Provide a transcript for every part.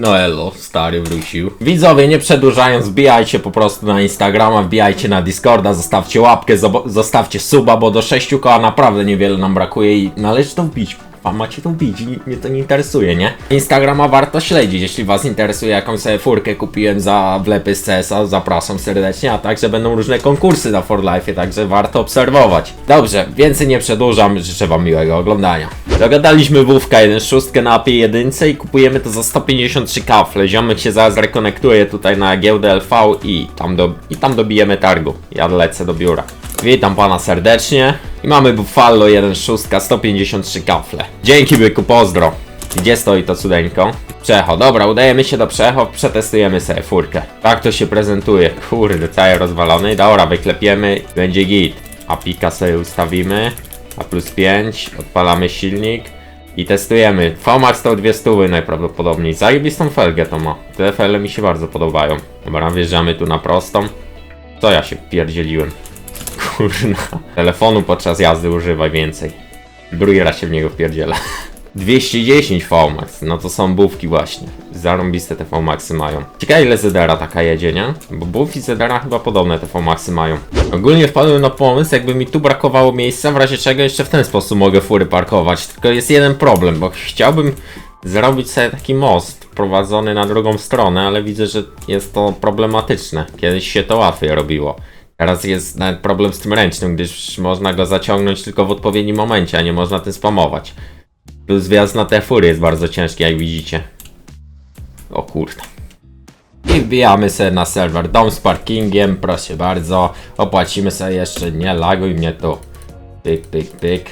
No elo, stary wrócił. Widzowie, nie przedłużając, wbijajcie po prostu na Instagrama, wbijajcie na Discorda, zostawcie łapkę, zostawcie suba, bo do 6 koła naprawdę niewiele nam brakuje i należy to wbić. A macie to wbić, ni- mnie to nie interesuje, nie? Instagrama warto śledzić, jeśli was interesuje jaką sobie furkę kupiłem za wlepy z CS-a, zapraszam serdecznie, a także będą różne konkursy na For Life, także warto obserwować. Dobrze, więcej nie przedłużam, życzę wam miłego oglądania. Dogadaliśmy wówka 1.6 na AP 1 i kupujemy to za 153 kafle. Ziomek się zaraz rekonektuje tutaj na giełdę LV i tam, do, i tam dobijemy targu. Ja lecę do biura. Witam pana serdecznie. I mamy Buffalo 1.6, 153 kafle. Dzięki byku, pozdro. Gdzie stoi to cudeńko? Przecho, dobra, udajemy się do Przecho, przetestujemy sobie furkę. Tak to się prezentuje. Kurde, cały rozwalony. Dobra, wyklepiemy, będzie git. A pika sobie ustawimy. A plus 5, odpalamy silnik. I testujemy. VMAX to dwie stówy najprawdopodobniej. Zajebistą felgę to ma. Te fele mi się bardzo podobają. Dobra, wjeżdżamy tu na prostą. Co ja się pierdzieliłem? Kurna. Telefonu podczas jazdy używaj więcej. Drugi raz się w niego wpierdziela. 210 VMAX, no to są bówki właśnie. Zarąbiste te VMAXy mają. Ciekawe ile Zedera taka jedzie, nie? Bo Buf i Zedera chyba podobne te VMAXy mają. Ogólnie wpadłem na pomysł, jakby mi tu brakowało miejsca, w razie czego jeszcze w ten sposób mogę fury parkować. Tylko jest jeden problem, bo chciałbym zrobić sobie taki most prowadzony na drugą stronę, ale widzę, że jest to problematyczne. Kiedyś się to łatwiej robiło. Teraz jest nawet problem z tym ręcznym, gdyż można go zaciągnąć tylko w odpowiednim momencie, a nie można tym spamować. Plus wjazd na te fury jest bardzo ciężki, jak widzicie. O kurde. I wbijamy sobie na serwer dom z parkingiem, proszę bardzo. Opłacimy sobie jeszcze, nie laguj mnie tu. Pyk, pyk, pyk.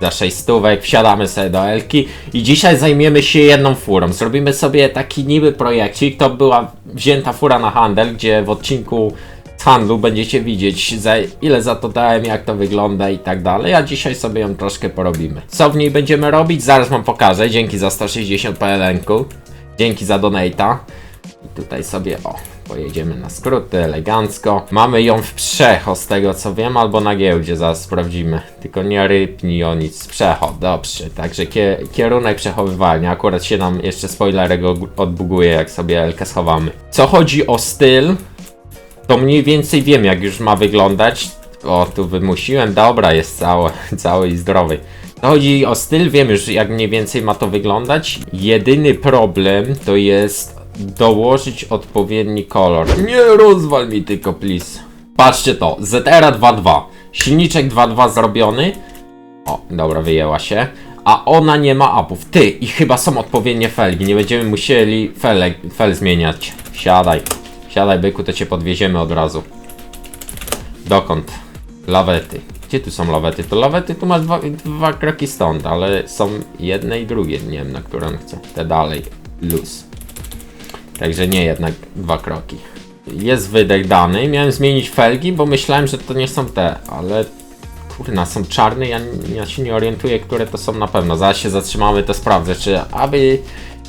Za 6 stówek wsiadamy sobie do Elki i dzisiaj zajmiemy się jedną furą. Zrobimy sobie taki niby projekcik. To była wzięta fura na handel, gdzie w odcinku handlu będziecie widzieć za ile za to dałem, jak to wygląda i tak dalej. A dzisiaj sobie ją troszkę porobimy. Co w niej będziemy robić? Zaraz wam pokażę. Dzięki za 160 PLN-ku. Dzięki za donata. I tutaj sobie, o, pojedziemy na skróty, elegancko. Mamy ją w Przecho, z tego co wiem, albo na giełdzie, zaraz sprawdzimy. Tylko nie rypni o nic. Przecho, dobrze. Także kie, kierunek przechowywania. Akurat się nam jeszcze spoilerek odbuguje, jak sobie Elkę schowamy. Co chodzi o styl, to mniej więcej wiem, jak już ma wyglądać. O, tu wymusiłem, dobra, jest cały, cały i zdrowy. To chodzi o styl, wiem już jak mniej więcej ma to wyglądać. Jedyny problem to jest dołożyć odpowiedni kolor. Nie rozwal mi tylko, please. Patrzcie to, ZR 2.2. Silniczek 2.2 zrobiony. O, dobra, wyjęła się. A ona nie ma upów. Ty, i chyba są odpowiednie felgi. Nie będziemy musieli felek, fel zmieniać. Siadaj. Siadaj, byku, to cię podwieziemy od razu. Dokąd? Lawety. Gdzie tu są lawety? To lawety tu masz dwa, dwa kroki stąd, ale są jedne i drugie. Nie wiem, na którą chcę. Te dalej. Luz. Także nie jednak dwa kroki. Jest wydech dany. Miałem zmienić felgi, bo myślałem, że to nie są te, ale kurna, są czarne. Ja, ja się nie orientuję, które to są na pewno. Zaraz się zatrzymamy, to sprawdzę, czy aby,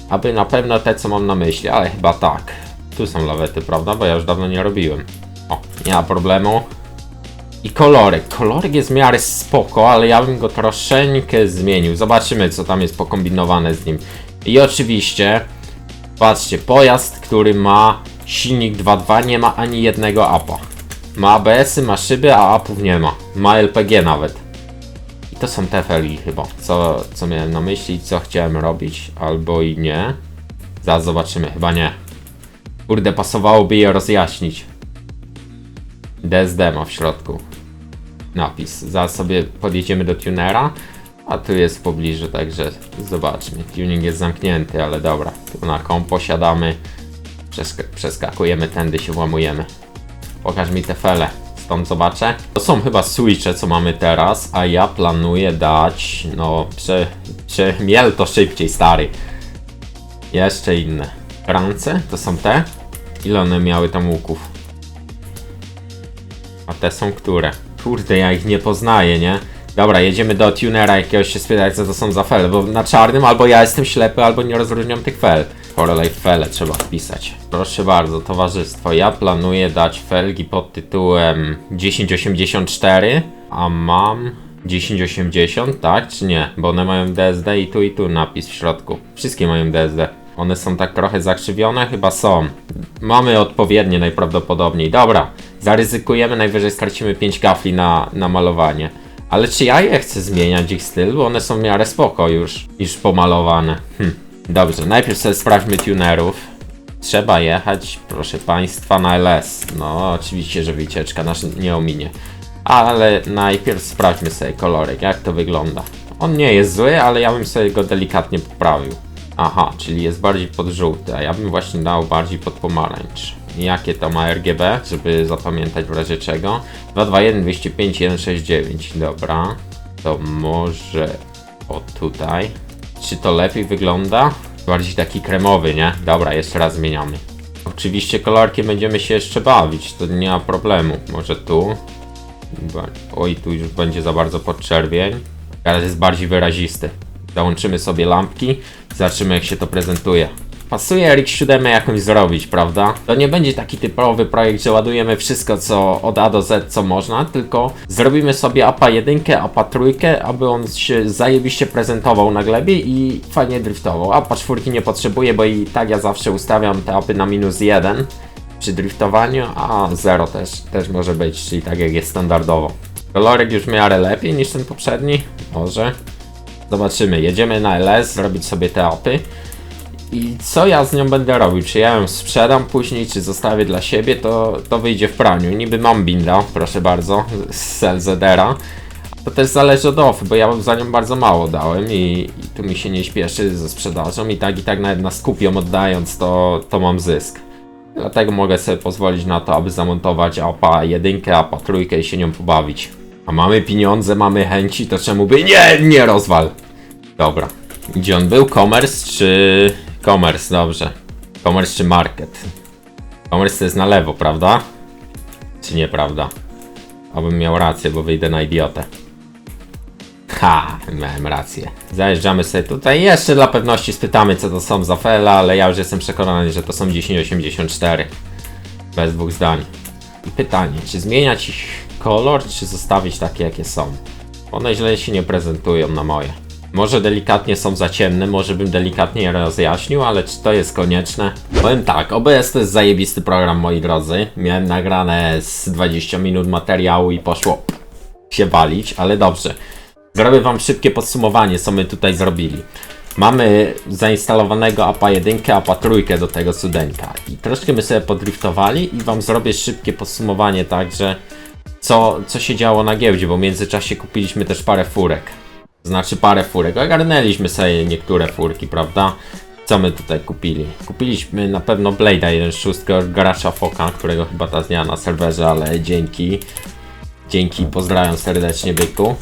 aby na pewno te, co mam na myśli, ale chyba tak. Tu są lawety, prawda? Bo ja już dawno nie robiłem. O, nie ma problemu. I kolorek. Kolorek jest w miarę spoko, ale ja bym go troszeczkę zmienił. Zobaczymy, co tam jest pokombinowane z nim. I oczywiście, patrzcie, pojazd, który ma silnik 2.2, nie ma ani jednego apa. Ma ABS-y, ma szyby, a apów nie ma. Ma LPG nawet. I to są te felgi chyba, co, co miałem na myśli, co chciałem robić, albo i nie. Zaraz zobaczymy, chyba nie. Kurde, pasowałoby je rozjaśnić. DSD ma w środku napis. Zaraz sobie podjedziemy do tunera, a tu jest w pobliżu, także zobaczmy. Tuning jest zamknięty, ale dobra. Tu na kompo siadamy, przesk przeskakujemy, tędy się włamujemy. Pokaż mi te fele, stąd zobaczę. To są chyba switche, co mamy teraz, a ja planuję dać, no, prze, przemiel to szybciej, stary. Jeszcze inne. Rance? To są te? Ile one miały tam łuków? A te są które? Kurde, ja ich nie poznaję, nie? Dobra, jedziemy do tunera jakiegoś się spytać, co to są za fele, bo na czarnym albo ja jestem ślepy, albo nie rozróżniam tych fel. Corelay fele trzeba wpisać. Proszę bardzo, towarzystwo, ja planuję dać felgi pod tytułem 1084, a mam 1080, tak czy nie? Bo one mają DSD i tu i tu napis w środku. Wszystkie mają DSD. One są tak trochę zakrzywione? Chyba są. Mamy odpowiednie najprawdopodobniej. Dobra, zaryzykujemy, najwyżej stracimy 5 kafli na, na malowanie. Ale czy ja je chcę zmieniać ich styl? Bo one są w miarę spoko już, już pomalowane. Hm. Dobrze, najpierw sobie sprawdźmy tunerów. Trzeba jechać, proszę Państwa, na LS. No, oczywiście, że wycieczka nas nie ominie. Ale najpierw sprawdźmy sobie kolorek, jak to wygląda. On nie jest zły, ale ja bym sobie go delikatnie poprawił. Aha, czyli jest bardziej pod żółty, a ja bym właśnie dał bardziej pod pomarańcz. Jakie to ma RGB, żeby zapamiętać w razie czego? 221 205 169, dobra. To może o tutaj. Czy to lepiej wygląda? Bardziej taki kremowy, nie? Dobra, jeszcze raz zmieniamy. Oczywiście kolorkiem będziemy się jeszcze bawić, to nie ma problemu. Może tu. Oj, tu już będzie za bardzo podczerwień. Teraz jest bardziej wyrazisty. Załączymy sobie lampki, zobaczymy jak się to prezentuje. Pasuje RX7 jakąś zrobić, prawda? To nie będzie taki typowy projekt, że ładujemy wszystko co od A do Z co można, tylko zrobimy sobie APA 1, APA 3, aby on się zajebiście prezentował na glebie i fajnie driftował. APA 4 nie potrzebuję, bo i tak ja zawsze ustawiam te apy na minus 1 przy driftowaniu, a 0 też, też może być, czyli tak jak jest standardowo. Kolorek już w miarę lepiej niż ten poprzedni, może. Zobaczymy, jedziemy na LS, zrobić sobie te apy. I co ja z nią będę robił? Czy ja ją sprzedam później, czy zostawię dla siebie, to, to wyjdzie w praniu. Niby mam binda, proszę bardzo, z LZR-a. To też zależy od ofy, bo ja za nią bardzo mało dałem i, i tu mi się nie śpieszy ze sprzedażą i tak i tak nawet na skupią oddając to, to mam zysk. Dlatego mogę sobie pozwolić na to, aby zamontować APA 1, APA 3 i się nią pobawić. A mamy pieniądze, mamy chęci, to czemu by... Nie, nie rozwal! Dobra. Gdzie on był? Commerce czy... Commerce, dobrze. Commerce czy market? Commerce to jest na lewo, prawda? Czy nieprawda? Obym miał rację, bo wyjdę na idiotę. Ha, miałem rację. Zajeżdżamy sobie tutaj. Jeszcze dla pewności spytamy, co to są za fela, ale ja już jestem przekonany, że to są 1084. Bez dwóch zdań. I pytanie, czy zmieniać ich kolor, czy zostawić takie, jakie są? One źle się nie prezentują na moje. Może delikatnie są za ciemne, może bym delikatnie je rozjaśnił, ale czy to jest konieczne? Powiem tak, OBS to jest zajebisty program, moi drodzy. Miałem nagrane z 20 minut materiału i poszło się walić, ale dobrze. Zrobię wam szybkie podsumowanie, co my tutaj zrobili. Mamy zainstalowanego APA 1, APA 3 do tego cudeńka. I troszkę my sobie podriftowali i wam zrobię szybkie podsumowanie, także co, co się działo na giełdzie, bo w międzyczasie kupiliśmy też parę furek. Znaczy parę furek, ogarnęliśmy sobie niektóre furki, prawda? Co my tutaj kupili? Kupiliśmy na pewno Blade'a 1.6 od Garasza Foka, którego chyba ta ma na serwerze, ale dzięki. Dzięki, pozdrawiam serdecznie byku.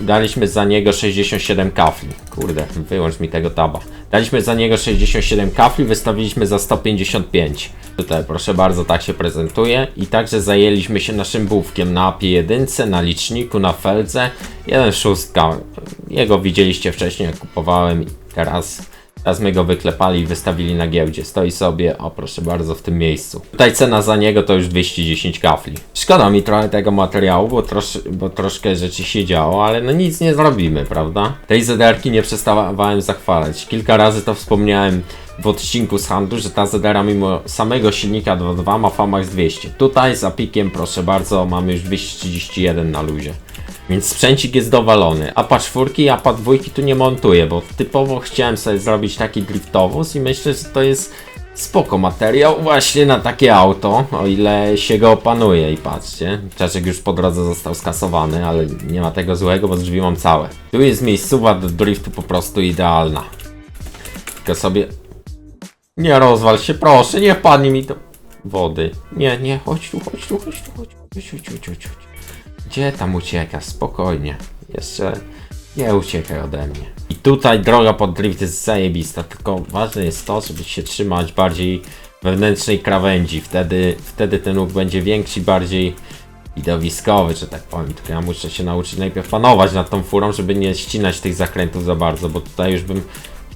Daliśmy za niego 67 kafli. Kurde, wyłącz mi tego taba. Daliśmy za niego 67 kafli, wystawiliśmy za 155. Tutaj proszę bardzo, tak się prezentuje. I także zajęliśmy się naszym bówkiem na API 1, na liczniku, na feldze. 1.6. Jego widzieliście wcześniej, jak kupowałem teraz Teraz my go wyklepali i wystawili na giełdzie. Stoi sobie, o proszę bardzo, w tym miejscu. Tutaj cena za niego to już 210 kafli. Szkoda mi trochę tego materiału, bo, trosz, bo troszkę rzeczy się działo, ale no nic nie zrobimy, prawda? Tej ZR-ki nie przestawałem zachwalać. Kilka razy to wspomniałem w odcinku z handlu, że ta ZR mimo samego silnika 2.2 ma VMAX 200. Tutaj z Apikiem, proszę bardzo, mamy już 231 na luzie. Więc sprzęcik jest dowalony. APA 4 i APA 2 tu nie montuję, bo typowo chciałem sobie zrobić taki driftowóz i myślę, że to jest spoko materiał właśnie na takie auto, o ile się go opanuje i patrzcie. Czaszek już po drodze został skasowany, ale nie ma tego złego, bo drzwi mam całe. Tu jest miejscowa do driftu po prostu idealna. Tylko sobie... Nie rozwal się, proszę, nie wpadnij mi do wody. Nie, nie, chodź tu, chodź tu, chodź tu, chodź, chodź, chodź, chodź, chodź. chodź. Gdzie tam uciekasz? Spokojnie. Jeszcze nie uciekaj ode mnie. I tutaj droga pod drift jest zajebista, tylko ważne jest to, żeby się trzymać bardziej wewnętrznej krawędzi. Wtedy, wtedy ten łuk będzie większy, bardziej widowiskowy, że tak powiem. Tylko ja muszę się nauczyć najpierw panować nad tą furą, żeby nie ścinać tych zakrętów za bardzo, bo tutaj już bym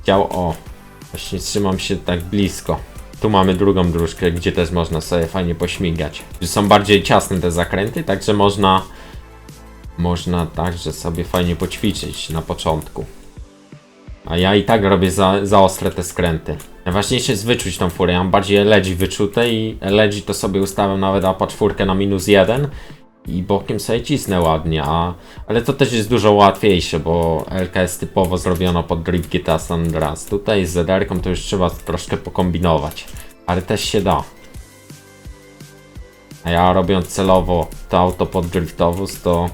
chciał, o, właśnie trzymam się tak blisko. Tu mamy drugą dróżkę, gdzie też można sobie fajnie pośmigać. Są bardziej ciasne te zakręty, także można można także sobie fajnie poćwiczyć na początku. A ja i tak robię za, za ostre te skręty. Najważniejsze jest wyczuć tą furę. Ja mam bardziej LG wyczute i LG to sobie ustawiam nawet APA 4 na minus 1 i bokiem sobie cisnę ładnie, a, ale to też jest dużo łatwiejsze, bo LK jest typowo zrobiona pod Drift GTA San Andreas. Tutaj z ZR-ką to już trzeba troszkę pokombinować, ale też się da. A ja robiąc celowo to auto pod driftowóz, to,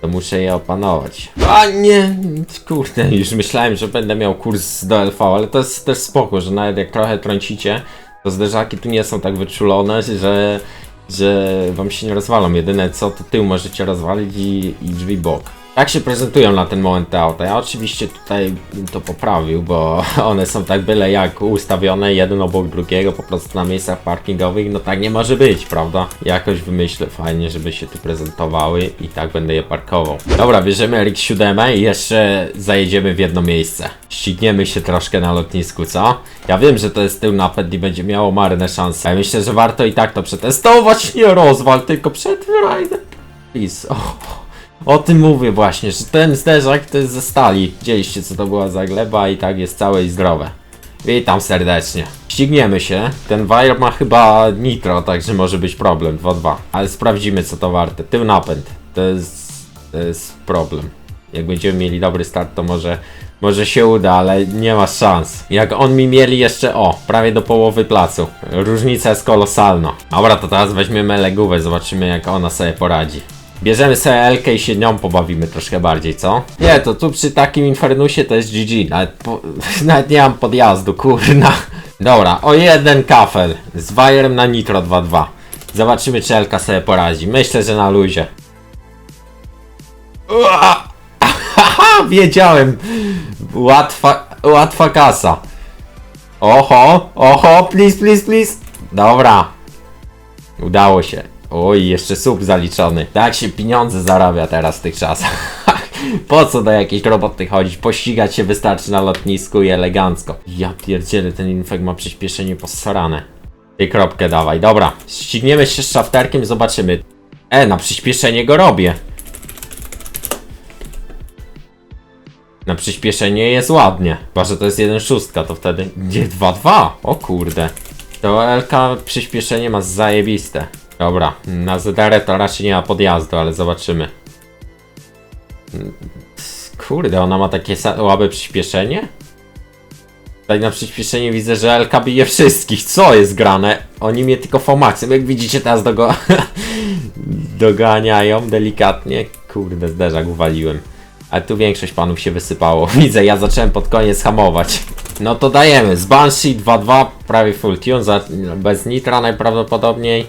to muszę je opanować. A nie, kurde, już myślałem, że będę miał kurs do LV, ale to jest też spoko, że nawet jak trochę trącicie, to zderzaki tu nie są tak wyczulone, że, że wam się nie rozwalą. Jedyne co, to tył możecie rozwalić i, i drzwi bok. Tak się prezentują na ten moment te auta. Ja oczywiście tutaj bym to poprawił, bo one są tak byle jak ustawione, jeden obok drugiego, po prostu na miejscach parkingowych. No tak nie może być, prawda? Jakoś wymyślę fajnie, żeby się tu prezentowały i tak będę je parkował. Dobra, bierzemy RX-7 i jeszcze zajedziemy w jedno miejsce. Ścigniemy się troszkę na lotnisku, co? Ja wiem, że to jest tył napęd i będzie miało marne szanse. Ale myślę, że warto i tak to przetestować. Nie rozwal, tylko przed rajdem. Please. Oh. O tym mówię właśnie, że ten zderzak to jest ze stali. Widzieliście co to była za gleba i tak jest całe i zdrowe. Witam serdecznie. Ścigniemy się. Ten wire ma chyba nitro, także może być problem 2-2. Ale sprawdzimy co to warte. Tył napęd. To jest, to jest problem. Jak będziemy mieli dobry start, to może, może się uda, ale nie ma szans. Jak on mi mieli jeszcze, o, prawie do połowy placu. Różnica jest kolosalna. Dobra, to teraz weźmiemy legówę, zobaczymy jak ona sobie poradzi. Bierzemy Elkę i się nią pobawimy troszkę bardziej, co? Nie, to tu przy takim Infernusie to jest GG, nawet, po, nawet nie mam podjazdu, kurna. Dobra, o jeden kafel z wajerem na Nitro 2.2. Zobaczymy czy Elka sobie poradzi. Myślę, że na luzie. Ua! Wiedziałem. Łatwa, łatwa kasa. Oho, oho, please, please, please. Dobra. Udało się. Oj, jeszcze sub zaliczony. Tak się pieniądze zarabia teraz w tych czasach. po co do jakiejś roboty chodzić? Pościgać się wystarczy na lotnisku i elegancko. Ja pierdzielę, ten infek ma przyspieszenie posrane. Ty kropkę dawaj, dobra. Ścigniemy się z szafterkiem, zobaczymy. E, na przyspieszenie go robię. Na przyspieszenie jest ładnie. Chyba, że to jest 1.6, to wtedy... Nie, 2.2! O kurde. To LK przyspieszenie ma zajebiste. Dobra, na ZR to raczej nie ma podjazdu, ale zobaczymy. Kurde, ona ma takie słabe przyspieszenie? Tutaj na przyspieszenie widzę, że LK bije wszystkich. Co jest grane? Oni mnie tylko Fomaxem, jak widzicie teraz dogo... doganiają delikatnie. Kurde, zderzak uwaliłem. Ale tu większość panów się wysypało. Widzę, ja zacząłem pod koniec hamować. No to dajemy. Z Banshee 2.2 prawie full tune, bez nitra najprawdopodobniej.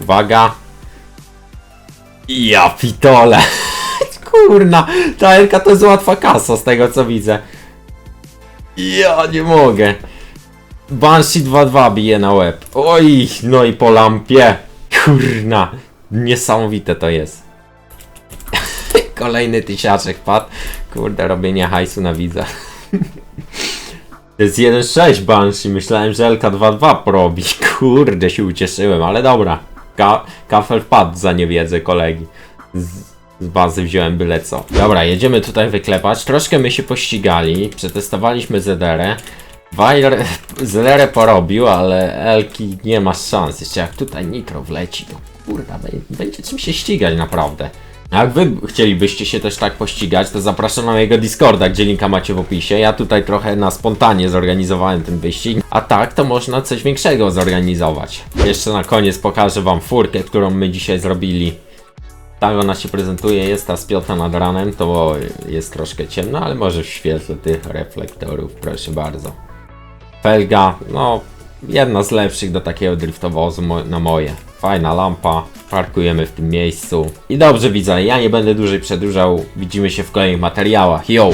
Uwaga. Ja pitole. Kurna, ta Elka to jest łatwa kasa z tego co widzę. Ja nie mogę. Banshee 2.2 bije na łeb. Oj, no i po lampie. Kurna, niesamowite to jest. Kolejny tysiaczek padł. Kurde, robienie hajsu na widza. To jest 1.6 Banshee, myślałem, że LK2.2 porobi. Kurde, się ucieszyłem, ale dobra. Ka kafel wpadł za niewiedzę kolegi. Z, z bazy wziąłem byle co. Dobra, jedziemy tutaj wyklepać. Troszkę my się pościgali, przetestowaliśmy ZR. Wire ZR porobił, ale Elki nie ma szans. Jeszcze jak tutaj nitro wleci, to kurda, bę- będzie czym się ścigać naprawdę. Jak wy chcielibyście się też tak pościgać, to zapraszam na mojego Discorda, gdzie linka macie w opisie. Ja tutaj trochę na spontanie zorganizowałem ten wyścig, a tak to można coś większego zorganizować. Jeszcze na koniec pokażę wam furkę, którą my dzisiaj zrobili. Tak ona się prezentuje, jest ta spiąta nad ranem, to jest troszkę ciemno, ale może w świetle tych reflektorów, proszę bardzo. Felga, no jedna z lepszych do takiego driftowozu na moje. Fajna lampa, parkujemy w tym miejscu. I dobrze widzę, ja nie będę dłużej przedłużał, widzimy się w kolejnych materiałach. Yo!